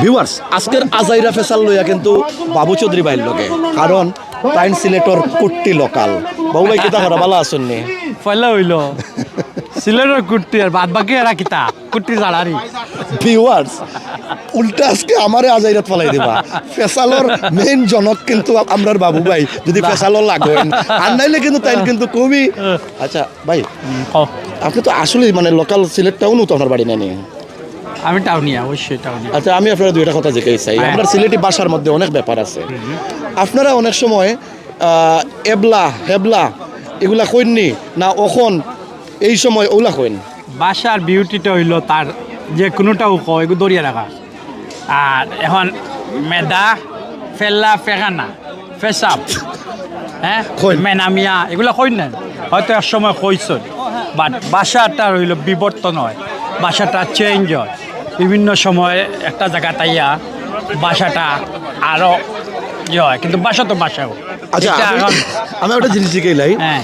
Viewers আজকের আজাইরা facial লইয়া কিন্তু বাবু চৌধুরী ভাইয়ের লগে। কারণ টাইম সিলেটর কুট্টি লোকাল বাবু ভাই কিতা করা ভালো আসুন নি? পয়লা হইল। সিলেটের কুর্তি আর বাদ বাকি এরা কিতা? কুর্তি জাড়ারি ভিউয়ার্স উল্টা আজকে আমারে আজাইরাত ফলাই দিবা। ফেসালর মেইন জনক কিন্তু আমরার বাবু ভাই যদি ফেসালর লাগেন আর নাইলে কিন্তু তাই কিন্তু খুবই আচ্ছা ভাই আপনি তো আসলেই মানে লোকাল সিলেট টাউনও তো আপনার বাড়ি নেই আমি টাউনিয়া অবশ্যই টাউনিয়া আচ্ছা আমি আপনার দুইটা কথা জিজ্ঞাসা চাই হ্যাঁ। আপনার সিলেটি ভাষার মধ্যে অনেক ব্যাপার আছে। আপনারা অনেক সময় এবলা হেবলা এগুলা কইননি না অখন এই সময় ওগুলা কইন? বাসার বিউটিটা হইল তার যে কোনোটাও কয় এগুলো দরিয়া রাখা। আর এখন মেদা ফেল্লা ফেগানা ফেসাপ হ্যাঁ? কইন। মেনামিয়া এগুলো কই না হয়তো এক সময় কইস বাট বাসাটা রইল বিবর্তন হয়। বাসাটা চেঞ্জ হয়। বিভিন্ন সময় একটা জায়গা তাইয়া বাসাটা আরও ইয়ে হয় কিন্তু বাসা তো বাসাও আচ্ছা এটা আমি- একটা জিনিস জিজ্ঞাই হ্যাঁ।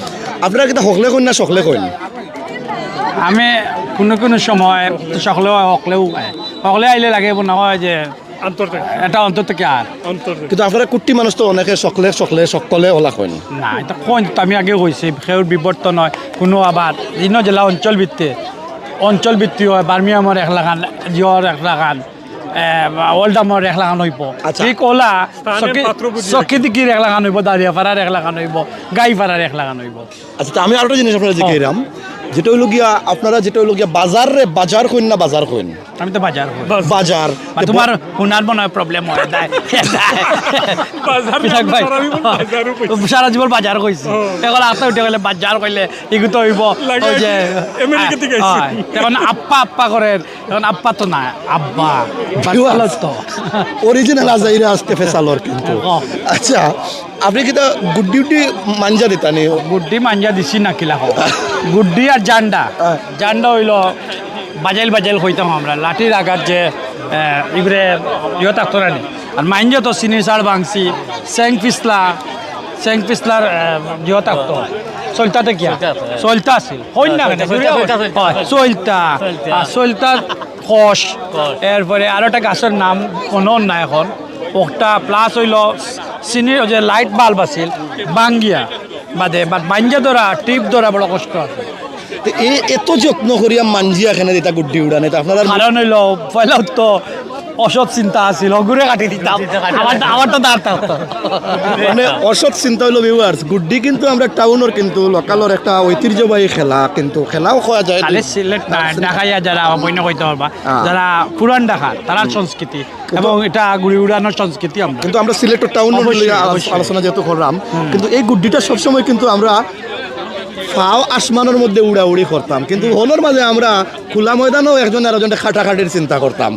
আপনারা কিন্তু হকলে কইন না সকলে কইন আমি কোনো কোনো সময় সকলেও অকলেও অকলে আইলে লাগে মনে হয় যে এটা অন্তর থেকে আর। কিন্তু আপনারা কুটি মানুষ তো অনেকে সকলে সকলে সকলে ওলা কইন না এটা তো আমি আগে কইছি সেউর বিবর্তন হয়। কোনো আবার বিভিন্ন জেলা অঞ্চল ভিত্তি অঞ্চল ভিত্তি হয় বার্মিয়ামর এক লাখান জিওর এক লাখান ওল্ডামর এক লাগান হইব। আচ্ছা। ঠিক ওলা চকি দিকির এক লাগান হইব দাঁড়িয়া পাড়ার এক লাগান হইব গাই পাড়ার এক লাগান হইব। আচ্ছা আমি আরেকটা জিনিস আপনার জিজ্ঞাইলাম যেটা হইল গিয়া আপনারা যেটা হইল গিয়া বাজার রে বাজার কইন না বাজার কইন আমি তো বাজার করি। বাজার। তোমার হুনার মনে প্রবলেম হয় পিঠাক ভাই। সারা জীবন বাজার কইছি। এখন আস্তে উঠে গেলে বাজার কইলে এগুলো তো হইব ওই যে হয়। এখন আপ্পা আপ্পা করে এখন আপ্পা তো না আব্বা। বাচ্চালো তো। অরিজিনাল আজাইরা আজকে ফেসালর কিন্তু। আচ্ছা আপনি কি তা গুড ডিউটি মাঞ্জা দিতানি গুড্ডি মাঞ্জা দিছি না কিলা হোক গুড্ডি আর জান্ডা। জান্ডা হইল বাজাইল বাজাইল হইতাম আমরা। লাঠির আঘাত যে ইগরে ইয়ে থাকতো না আর মাইঞ্জা তো চিনি চাড় ভাঙছি চেং পিছলা চেং পিছলার ইয়ে থাকতো চলতাতে কিয়া? চলতা আছিল। হইন না চলতা আর চলতার এরপরে আর একটা গাছের নাম কোনো নাই এখন। একটা প্লাস হইল চিনির যে লাইট বাল্ব আছিল বাঙ্গিয়া বাদে বাট বাঞ্জা ধরা টিপ ধরা বড় কষ্ট আছে এই এত যত্ন করিয়া মাঞ্জিয়া এখানে দিতা গুড্ডি উড়ানে আপনারা কারণ হইল পয়লা তো অসৎ চিন্তা আছিল অগুরে কাটি দিতাম। আমার আমার তো দাঁড় থাকতো মানে অসৎ চিন্তা হইল ভিউয়ার্স গুড্ডি কিন্তু আমরা টাউনের কিন্তু লোকালর একটা ঐতিহ্যবাহী খেলা কিন্তু খেলাও খাওয়া যায়। খালি সিলেট না ঢাকাইয়া যারা বন্য কইতে পারবা। যারা পুরান ঢাকা তারার সংস্কৃতি এবং এটা ঘুরি উড়ানোর সংস্কৃতি আমরা। কিন্তু আমরা সিলেক্টর টাউন। আলোচনা যেহেতু করলাম কিন্তু এই গুড্ডিটা সবসময় কিন্তু আমরা ফাও আসমানের মধ্যে উড়াউড়ি করতাম। কিন্তু হলোর মাঝে আমরা খোলা ময়দানেও একজন আর একজনটা খাটাখাটির চিন্তা করতাম।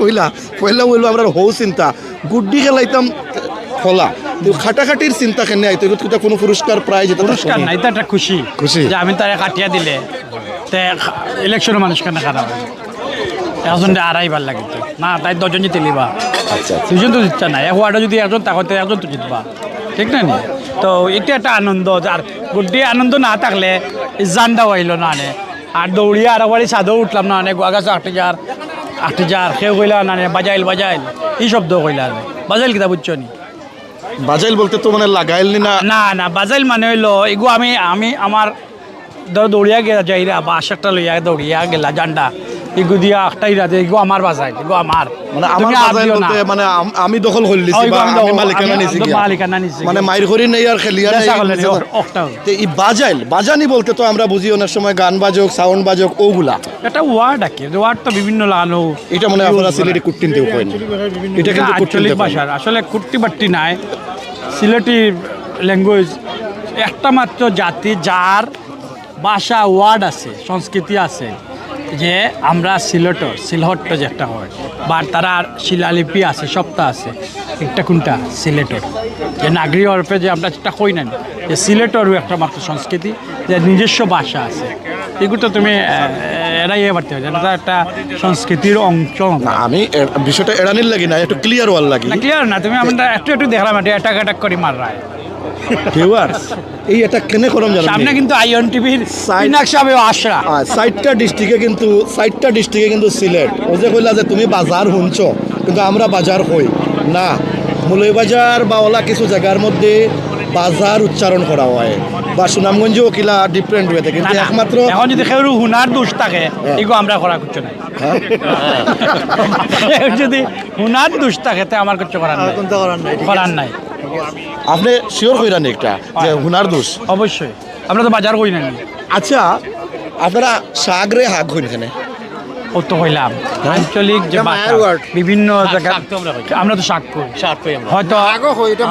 কইলা পয়লা বলল আমরা হৌ চিন্তা। গুড্ডি খেলাইতাম খোলা। খাটাখাটির চিন্তা কেন আইতো? কোনো পুরস্কার প্রাইজ এটা তো পুরস্কার শুনি। না এটা একটা খুশি। খুশি। যে আমি তারে কাটিয়া দিলে তে ইলেকশনের মানুষ কেন খারাপ একজন আড়াইবার লাগে না তাই দশজন জিতে লিবা আচ্ছা। দুজন তো জিতছে না এক ওয়ার্ডে যদি একজন তাকতে একজন তো জিতবা। ঠিক না নি? তো এটা একটা আনন্দ আর গোটে আনন্দ না থাকলে জানটাও আইলো না আনে আর দৌড়িয়া আর বাড়ি সাদও উঠলাম না অনেক আগাছ আট হাজার আট হাজার কেউ কইলা না নে, বাজাইল বাজাইল। এই শব্দ কইলা না। বাজাইল কিতা বুঝছ নি? বাজাইল বলতে তো মানে লাগাইল না না? না বাজাইল মানে হইল এগু আমি আমি আমার ধর দৌড়িয়া গেলা যাইরা বাস একটা লইয়া দৌড়িয়া গেলা জান্ডা এগু দিয়া একটাই রাতে এগু আমার বাজাইল এগু আমার। মানে আমার। বলতে মানে আমি দখল করে লিছি বা আমি মালিকানা নিছি মালিকানা নিছি মানে। মাইর করি নেই আর খেলিয়া নেই। তো এই বাজাইল বাজানি বলতে তো আমরা বুঝি অনেক সময় গান বাজক সাউন্ড বাজক ওগুলা। এটা ওয়ার্ড আর কি ওয়ার্ড তো বিভিন্ন লাগানো এটা মনে আপনারা সিলেটি কুট্টিনতে কইন। এটা কিন্তু আঞ্চলিক কুট্টিনতে। ভাষার। আসলে কুর্তি বাট্টি নাই। সিলেটি ল্যাঙ্গুয়েজ একটা মাত্র জাতি যার ভাষা ওয়ার্ড আছে সংস্কৃতি আছে। যে আমরা সিলেটর সিলহট্ট যে একটা হয় বা তারা শিলালিপি আছে সপ্তাহ আছে একটা কোনটা? সিলেটর যে নাগরিক অর্পে যে আমরা যেটা কই না যে সিলেটরও একটা মাত্র সংস্কৃতি যে নিজস্ব ভাষা আছে। এগুলো তো তুমি এড়াই পারতে হবে এটা একটা সংস্কৃতির অংশ না আমি বিষয়টা এড়ানির লাগি না একটু ক্লিয়ার ওয়াল লাগি। না ক্লিয়ার না তুমি আমরা একটু একটু দেখলাম এটা অ্যাটাক অ্যাটাক করি মার রায় ভিউয়ার্স এই এটা কেনে করম জানো সামনে কিন্তু টিভির আশরা সাইটটা ডিস্ট্রিক্টে কিন্তু সাইটটা ডিস্ট্রিক্টে কিন্তু সিলেট ও যে কইলা যে তুমি বাজার শুনছ কিন্তু আমরা বাজার হই। না মুলই বাজার বা ওলা কিছু জায়গার মধ্যে বাজার উচ্চারণ করা হয়। বা সুনামগঞ্জেও কিলা ডিফারেন্ট হয়ে থাকে। কিন্তু একমাত্র এখন যদি কেউ হুনার দোষ থাকে এগুলো আমরা করা কিছু নাই হ্যাঁ? যদি হুনার দোষ থাকে তে আমার কিছু করার নাই। করার নাই। আপনি শিওর কইরান একটা যে হুনার দোষ। অবশ্যই। আমরা তো বাজার করি না আচ্ছা আপনারা সাগরে হাক হইন এখানে কত হইলাম। আঞ্চলিক যে বিভিন্ন জায়গা আমরা তো শাক করি। হয়তো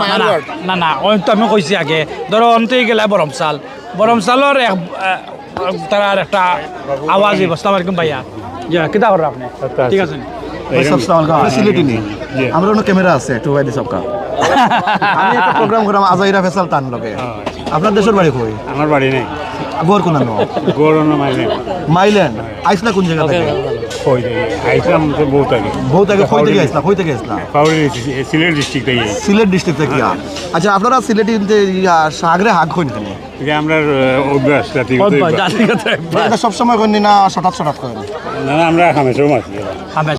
না, না, না না ওই তো আমি কইছি আগে। ধরো অন্তই গেলে বরমসাল। বরমসালর এক তার একটা আওয়াজ ব্যবস্থা আমার ভাইয়া। যে কিতা করো আপনি? ঠিক আছে। নি? ফেসিলিটি নেই। আমরা ক্যামেরা আছে একটু বাইদি সবকা আমি একটা প্রোগ্রাম করাম আজাইরা ফেসাল টান লগে। আপনার দেশের বাড়ি কই? আমার বাড়ি নেই। গোর কোন গৌরন্ন মাইনে মাইল্যান্ড আইসলা কোন জায়গা থেকে? কই আইসলাম তো বহুত আগে বহুত আগে কই থেকে আইসলা? কই থেকে আইসলা? পাউরি সিলেট ডিস্ট্রিক্ট থেকে। সিলেট ডিস্ট্রিক্ট থেকে আচ্ছা আপনারা সিলেটি সাগরে হাক হইন কেন? যে আমরা অভ্যাস জাতিগত। জাতিগত সবসময় করেন না শটাত করেন না আমরা হামেশাও মাছ আমি